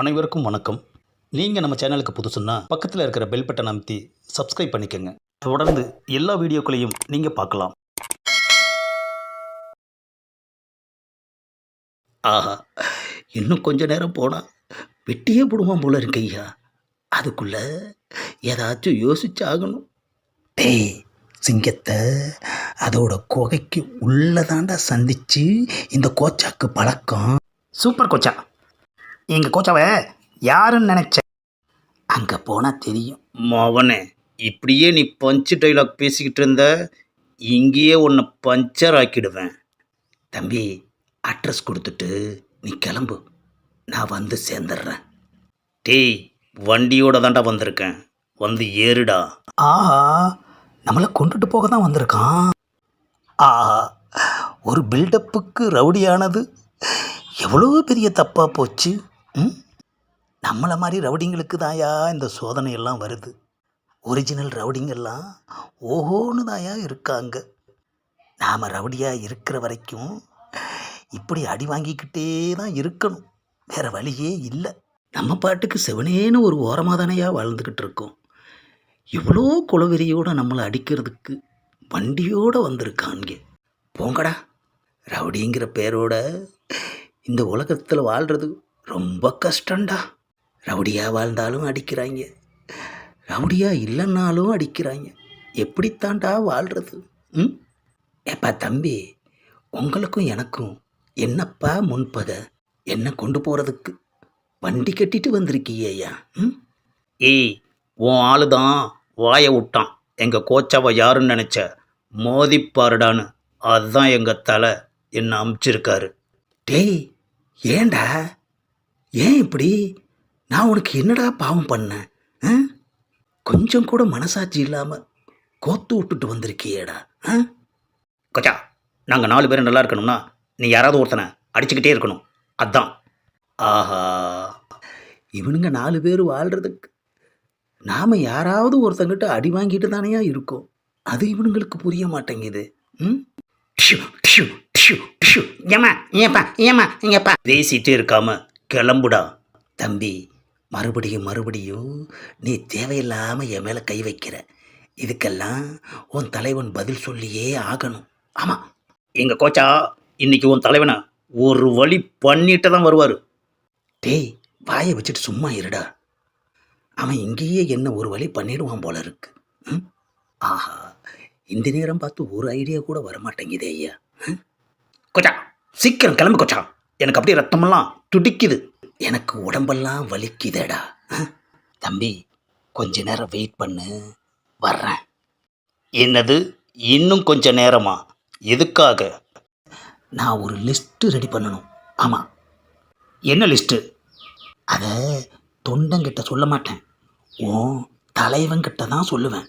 அனைவருக்கும் வணக்கம். நீங்கள் நம்ம சேனலுக்கு புதுசுன்னா பக்கத்தில் இருக்கிற பெல் பட்டன் அமைத்தி சப்ஸ்கிரைப் பண்ணிக்கோங்க. தொடர்ந்து எல்லா வீடியோக்களையும் நீங்கள் பார்க்கலாம். ஆஹா இன்னும் கொஞ்ச நேரம் போனால் வெட்டியே போடுவான் போல இருக்கு ஐயா. அதுக்குள்ளே ஏதாச்சும் யோசிச்சாகணும். டேய் சிங்கத்தை அதோட குகைக்கு உள்ளதாண்டா சந்திச்சு இந்த கோச்சாக்கு பழக்கம். சூப்பர் கோச்சா. எங்கள் கோச்சாவை யாருன்னு நினச்ச? அங்கே போனால் தெரியும். மவனே இப்படியே நீ பஞ்சு டைலாக் பேசிக்கிட்டு இருந்த இங்கேயே உன்னை பஞ்சர் ஆக்கிடுவேன். தம்பி அட்ரஸ் கொடுத்துட்டு நீ கிளம்பு. நான் வந்து சேர்ந்துடுறேன். டேய் வண்டியோட தாண்டா வந்திருக்கேன். வந்து ஏறுடா. ஆஹா நம்மளை கொண்டுட்டு போக தான் வந்திருக்கான். ஆஹா ஒரு பில்டப்புக்கு ரவுடியானது. எவ்வளோ பெரிய தப்பாக போச்சு. நம்மளை மாதிரி ரவுடிங்களுக்கு தாயா இந்த சோதனையெல்லாம் வருது. ஒரிஜினல் ரவுடிங்கெல்லாம் ஓஹோன்னு தாயா இருக்காங்க. நாம் ரவுடியாக இருக்கிற வரைக்கும் இப்படி அடி வாங்கிக்கிட்டே தான் இருக்கணும். வேறு வழியே இல்லை. நம்ம பாட்டுக்கு செவனேன்னு ஒரு ஓரமாக தானையா வாழ்ந்துக்கிட்டு இருக்கோம். இவ்வளோ குளவெறியோடு நம்மளை அடிக்கிறதுக்கு வண்டியோடு வந்திருக்காங்க போங்கடா. ரவுடிங்கிற பேரோட இந்த உலகத்தில் வாழ்கிறது ரொம்ப கஷ்டம்டா. ரவுடியாக வாழ்ந்தாலும் அடிக்கிறாங்க ரவுடியாக இல்லைன்னாலும் அடிக்கிறாங்க எப்படித்தாண்டா வாழ்கிறது ம்? ஏப்பா தம்பி உங்களுக்கும் எனக்கும் என்னப்பா முன்பகை என்ன கொண்டு போகிறதுக்கு வண்டி கட்டிட்டு வந்திருக்கியேயா ம்? ஏய் உன் ஆளு தான் வாயை விட்டான். எங்கள் கோச்சாவை யாருன்னு நினச்ச மோதிப்பாருடான்னு. அதுதான் எங்கள் தலை. என்னை அமுச்சிருக்காரு. டேய் ஏன்டா? ஏன் இப்படி? நான் உனக்கு என்னடா பாவம் பண்ணேன் கொஞ்சம் கூட மனசாட்சி இல்லாமல் கோத்து விட்டுட்டு வந்திருக்கியேடா. ஆ? கொச்சா நாங்கள் நாலு பேரும் நல்லா இருக்கணும்னா நீ யாராவது ஒருத்தனை அடிச்சுக்கிட்டே இருக்கணும். அதான். ஆஹா. இவனுங்க நாலு பேர் வாழ்கிறதுக்கு நாம் யாராவது ஒருத்தங்கிட்ட அடி வாங்கிட்டு தானேயா இருக்கோம். அது இவனுங்களுக்கு புரிய மாட்டேங்குது. ம்? ஏமா டிஷு, டிஷு, ஏம்மா ஏப்பா ஏம்மா இங்கப்பா பேசிட்டே இருக்காம கிளம்புடா. தம்பி மறுபடியும் மறுபடியும் நீ தேவையில்லாமல் என் மேலே கை வைக்கிற. இதுக்கெல்லாம் உன் தலைவன் பதில் சொல்லியே ஆகணும். ஆமாம் எங்கள் கோச்சா இன்னைக்கு உன் தலைவனை? ஒரு வழி பண்ணிட்டு தான் வருவார். டேய் வாயை வச்சுட்டு சும்மா இருடா. அவன் இங்கேயே என்ன ஒரு வழி பண்ணிடுவான் போல இருக்கு. ம்? ஆஹா இந்த நேரம் பார்த்து ஒரு ஐடியா கூட வரமாட்டேங்குதே ஐயா. ம்? கொச்சா சீக்கிரம் கிளம்பு கொச்சா. எனக்கு அப்படியே ரத்தமெல்லாம் துடிக்குது. எனக்கு உடம்பெல்லாம் வலிக்குதேடா. ஆ? தம்பி கொஞ்ச நேரம் வெயிட் பண்ணு. வர்றேன். என்னது? இன்னும் கொஞ்ச நேரமா? எதுக்காக? நான் ஒரு லிஸ்ட்டு ரெடி பண்ணணும். ஆமாம் என்ன லிஸ்ட்டு? அதை தொண்டங்கிட்ட சொல்ல மாட்டேன். ஓ தலைவன்கிட்ட தான் சொல்லுவேன்.